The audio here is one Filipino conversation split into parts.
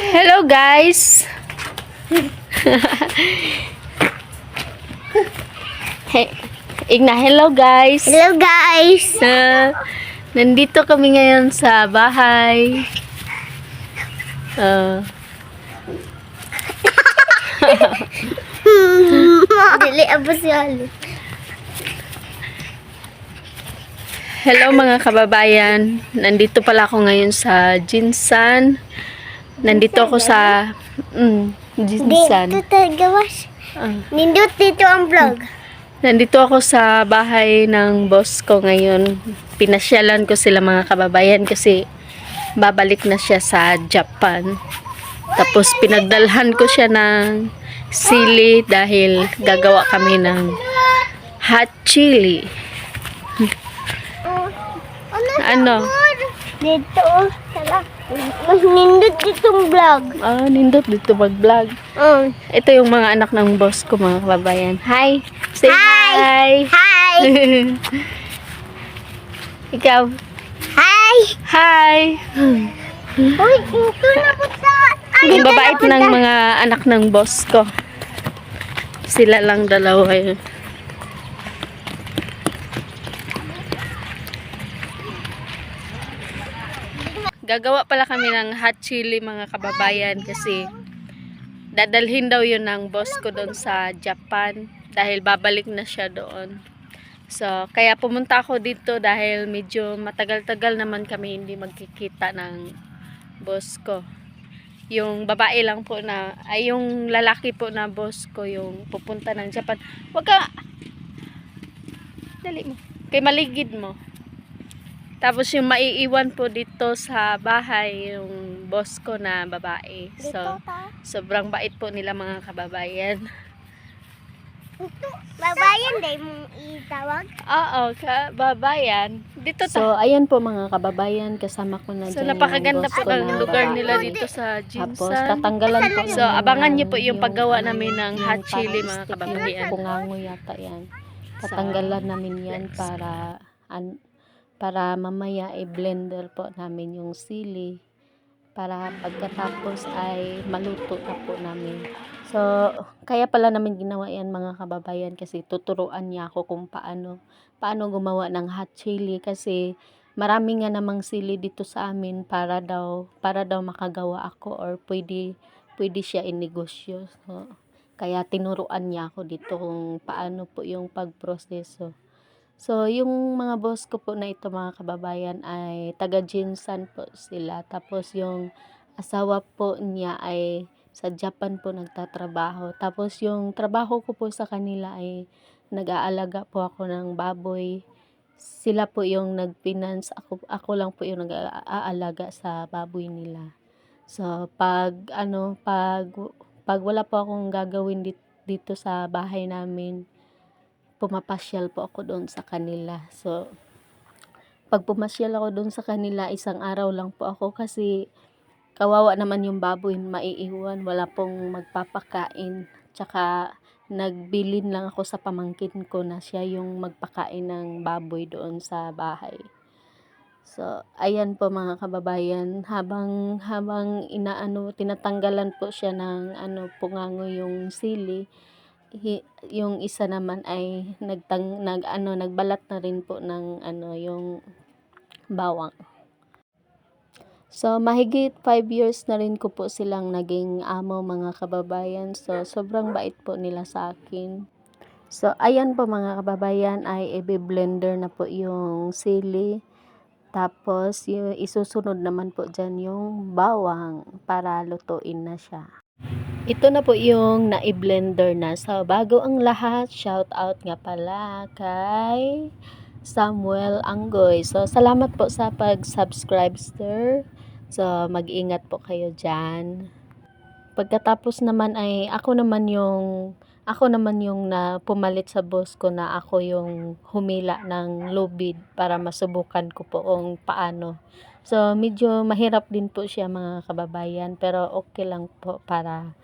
Hello guys. hey, Igna, hello guys. Hello guys! Ah, nandito kami ngayon sa bahay. Ah, Dili abo si Ali. hello mga kababayan. Nandito pala ako ngayon sa Jinsan. Nandito ako sa mm, Jinsan. Dito tayo gawas. Ah. Nindot dito ang vlog. Nandito ako sa bahay ng boss ko ngayon. Pinasyalan ko sila mga kababayan kasi babalik na siya sa Japan. Tapos pinagdalhan ko siya ng sili dahil gagawa kami ng hot chili. Ano? Dito. Tala. Mas nindot dito ang vlog. Ah, nindot dito mag-vlog. Um. Ito yung mga anak ng boss ko mga kababayan. Hi! Say hi! Hi! Ikaw? Hi! Hi! Uy, ito na po sa... Ang babait ng mga anak ng boss ko. Sila lang dalawa yun. Gagawa pala kami ng hot chili mga kababayan kasi dadalhin daw yun ng boss ko doon sa Japan dahil babalik na siya doon. So, kaya pumunta ako dito dahil medyo matagal-tagal naman kami hindi magkikita ng boss ko yung babae lang po na, ay yung lalaki po na boss ko yung pupunta ng Japan. Wag ka, dali mo, kay maligid mo. Tapos yung maiiwan po dito sa bahay, yung boss ko na babae. Dito So, ta. sobrang bait po nila mga kababayan. Babayan day mong itawag. Oo, kababayan. Dito ta. So, ayan po mga kababayan, kasama ko na Ano So, napakaganda po ng lugar nila dito sa Tapos, Jinsan. tatanggalan po So, abangan ng- niyo po yung paggawa namin ng hot chili, mga kababayan. Pungango yata yan. Tatanggalan namin yan para an, para mamaya i-blender po namin yung sili para pagkatapos ay maluto na po namin. So, kaya pala namin ginawa yan mga kababayan kasi tuturuan niya ako kung paano paano gumawa ng hot chili kasi marami nga namang sili dito sa amin para daw para daw makagawa ako or pwede pwede siya inegosyo. So, kaya tinuruan niya ako dito kung paano po yung pagproseso. So, yung mga boss ko po na ito mga kababayan ay taga Jinsan po sila. Tapos yung asawa po niya ay sa Japan po nagtatrabaho. Tapos yung trabaho ko po sa kanila ay nag-aalaga po ako ng baboy. Sila po yung nag-finance. Ako, ako lang po yung nag-aalaga sa baboy nila. So, pag ano, pag pag wala po akong gagawin dito, dito sa bahay namin, pumapasyal po ako doon sa kanila. So, pag pumasyal ako doon sa kanila, isang araw lang po ako kasi kawawa naman yung baboy maiiwan, wala pong magpapakain. Tsaka nagbilin lang ako sa pamangkin ko na siya yung magpakain ng baboy doon sa bahay. So, ayan po mga kababayan, habang habang inaano tinatanggalan po siya ng ano pungango yung sili, yung isa naman ay nagtang nag ano nagbalat na rin po ng ano yung bawang. So, mahigit 5 years na rin ko po silang naging amo mga kababayan. So, sobrang bait po nila sa akin. So, ayan po mga kababayan ay i-blender na po yung sili. Tapos, yung isusunod naman po dyan yung bawang para lutuin na siya. Ito na po yung na-blender na. So, bago ang lahat, shout out nga pala kay Samuel Anggoy. So, salamat po sa pag-subscribe, sir. So, mag-ingat po kayo dyan. Pagkatapos naman ay ako naman yung ako naman yung na pumalit sa boss ko na ako yung humila ng lubid para masubukan ko po kung paano. So, medyo mahirap din po siya mga kababayan pero okay lang po para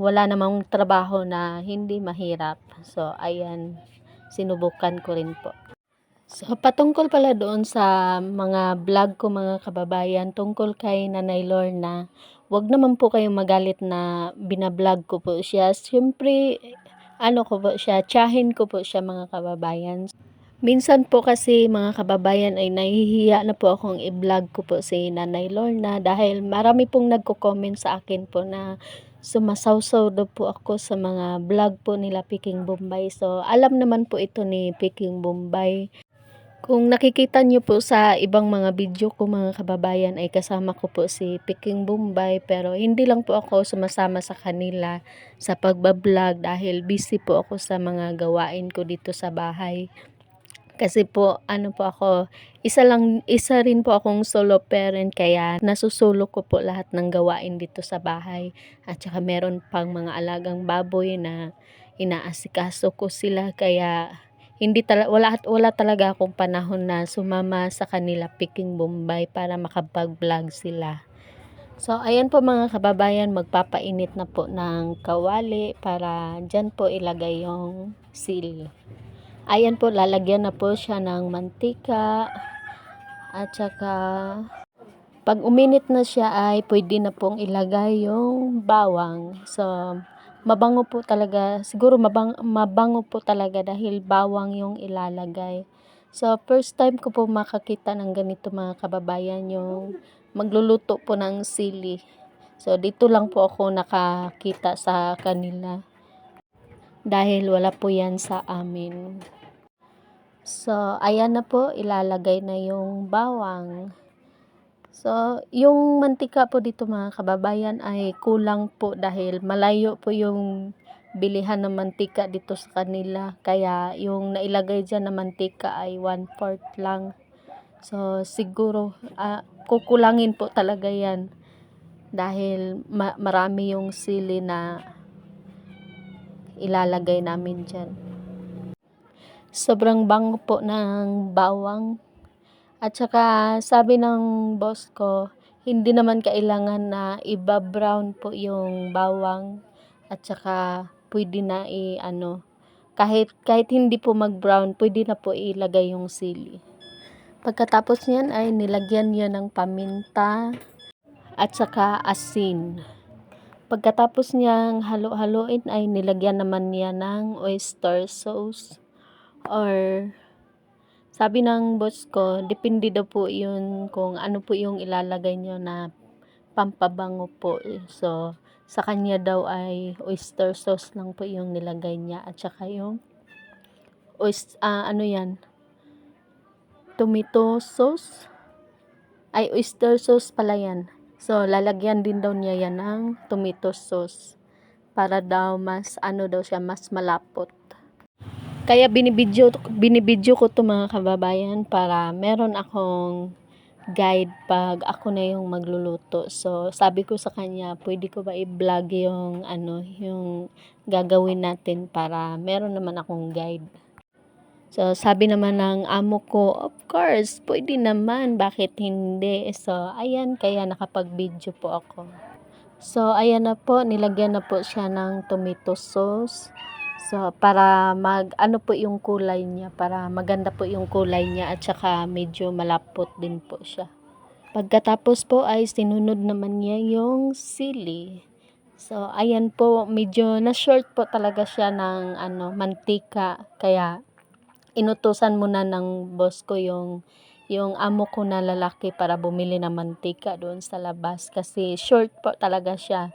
wala namang trabaho na hindi mahirap. So, ayan, sinubukan ko rin po. So, patungkol pala doon sa mga vlog ko mga kababayan, tungkol kay Nanay Lorna, wag naman po kayong magalit na binablog ko po siya. Siyempre, ano ko po siya, tsahin ko po siya mga kababayan. Minsan po kasi mga kababayan ay nahihiya na po akong i-vlog ko po si Nanay Lorna dahil marami pong nagko-comment sa akin po na sumasawsaw daw po ako sa mga vlog po nila Peking Bombay. So, alam naman po ito ni Peking Bombay. Kung nakikita nyo po sa ibang mga video ko mga kababayan ay kasama ko po si Peking Bombay pero hindi lang po ako sumasama sa kanila sa pagbablog dahil busy po ako sa mga gawain ko dito sa bahay. Kasi po ano po ako, isa lang isa rin po akong solo parent kaya nasusulo ko po lahat ng gawain dito sa bahay. At saka meron pang mga alagang baboy na inaasikaso ko sila kaya hindi tala, wala at wala talaga akong panahon na sumama sa kanila Peking Bombay para makapag-vlog sila. So, ayan po mga kababayan, magpapainit na po ng kawali para dyan po ilagay yung sili. Ayan po, lalagyan na po siya ng mantika at saka pag uminit na siya ay pwede na pong ilagay yung bawang. So, mabango po talaga, siguro mabang, mabango po talaga dahil bawang yung ilalagay. So, first time ko po makakita ng ganito mga kababayan yung magluluto po ng sili. So, dito lang po ako nakakita sa kanila. Dahil wala po yan sa amin. So, ayan na po, ilalagay na yung bawang. So, yung mantika po dito mga kababayan ay kulang po dahil malayo po yung bilihan ng mantika dito sa kanila. Kaya yung nailagay dyan na mantika ay 1/4 lang. So, siguro ah, kukulangin po talaga yan dahil ma- marami yung sili na ilalagay namin dyan. Sobrang bango po ng bawang at saka sabi ng boss ko, hindi naman kailangan na iba-brown po yung bawang at saka pwede na i ano kahit kahit hindi po mag-brown, pwede na po ilagay yung sili. Pagkatapos niyan ay nilagyan niya ng paminta at saka asin. Pagkatapos niyang halo-haloin ay nilagyan naman niya ng oyster sauce or sabi ng boss ko, depende daw po yun kung ano po yung ilalagay nyo na pampabango po. So, sa kanya daw ay oyster sauce lang po yung nilagay niya at saka yung oyster, ano yan, tomato sauce. Ay, oyster sauce pala yan. So, lalagyan din daw niya yan ng tomato sauce para daw mas, ano daw siya, mas malapot. Kaya binibidyo, binibidyo ko to mga kababayan para meron akong guide pag ako na yung magluluto. So, sabi ko sa kanya, pwede ko ba i-vlog yung ano, yung gagawin natin para meron naman akong guide. So, sabi naman ng amo ko, of course, pwede naman, bakit hindi? So, ayan, kaya nakapag-video po ako. So, ayan na po, nilagyan na po siya ng tomato sauce. So, para mag, ano po yung kulay niya, para maganda po yung kulay niya at saka medyo malapot din po siya. Pagkatapos po ay sinunod naman niya yung sili. So, ayan po, medyo na-short po talaga siya ng ano, mantika. Kaya, inutusan muna ng boss ko yung yung amo ko na lalaki para bumili ng mantika doon sa labas. Kasi short po talaga siya.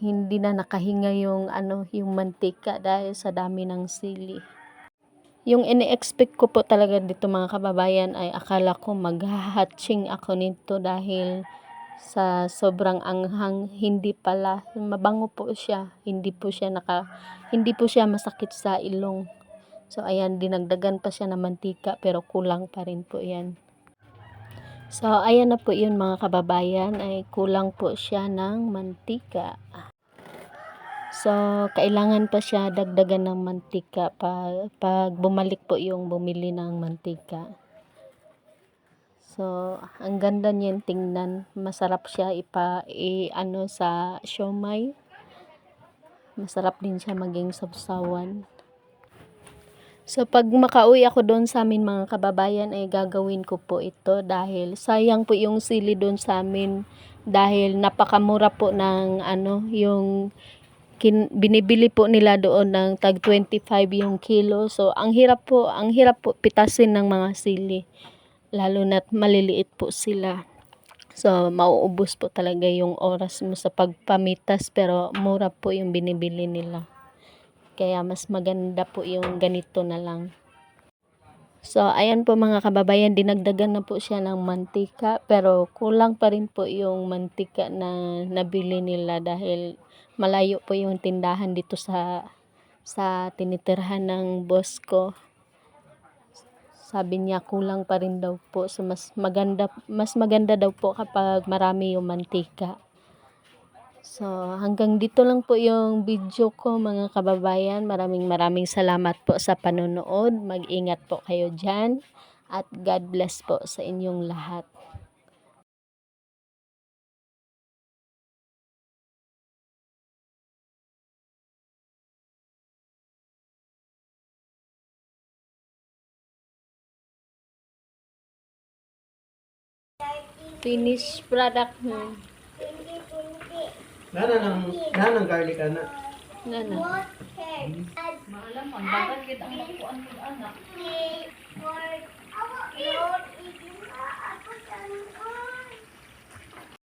Hindi na nakahinga yung ano yung mantika dahil sa dami ng sili. Yung ini-expect ko po talaga dito mga kababayan ay akala ko maghahatching ako nito dahil sa sobrang anghang. Hindi pala. Mabango po siya. Hindi po siya naka hindi po siya masakit sa ilong So, ayan, dinagdagan pa siya ng mantika pero kulang pa rin po yan. So, ayan na po yun mga kababayan ay kulang po siya ng mantika. So, kailangan pa siya dagdagan ng mantika pag, pag bumalik po yung bumili ng mantika. So, ang ganda niyan tingnan. Masarap siya ipa, i, ano, sa siomay. Masarap din siya maging sabsawan. So pag makauwi ako doon sa amin mga kababayan ay gagawin ko po ito dahil sayang po yung sili doon sa amin dahil napakamura po ng ano yung kin, binibili po nila doon ng tag 25 yung kilo. So ang hirap po, ang hirap po pitasin ng mga sili lalo na't maliliit po sila. So mauubos po talaga yung oras mo sa pagpamitas pero mura po yung binibili nila. Kaya mas maganda po yung ganito na lang. So, ayan po mga kababayan, dinagdagan na po siya ng mantika. Pero kulang pa rin po yung mantika na nabili nila dahil malayo po yung tindahan dito sa sa tinitirhan ng boss ko. Sabi niya kulang pa rin daw po. So, mas maganda, mas maganda daw po kapag marami yung mantika. So, hanggang dito lang po yung video ko mga kababayan. Maraming maraming salamat po sa panonood. Mag-ingat po kayo dyan. At God bless po sa inyong lahat. Finished product mo. Nana ng nana ng garlic ana. Nana. Maalam mo, bakit kita ang nakuan mo anak?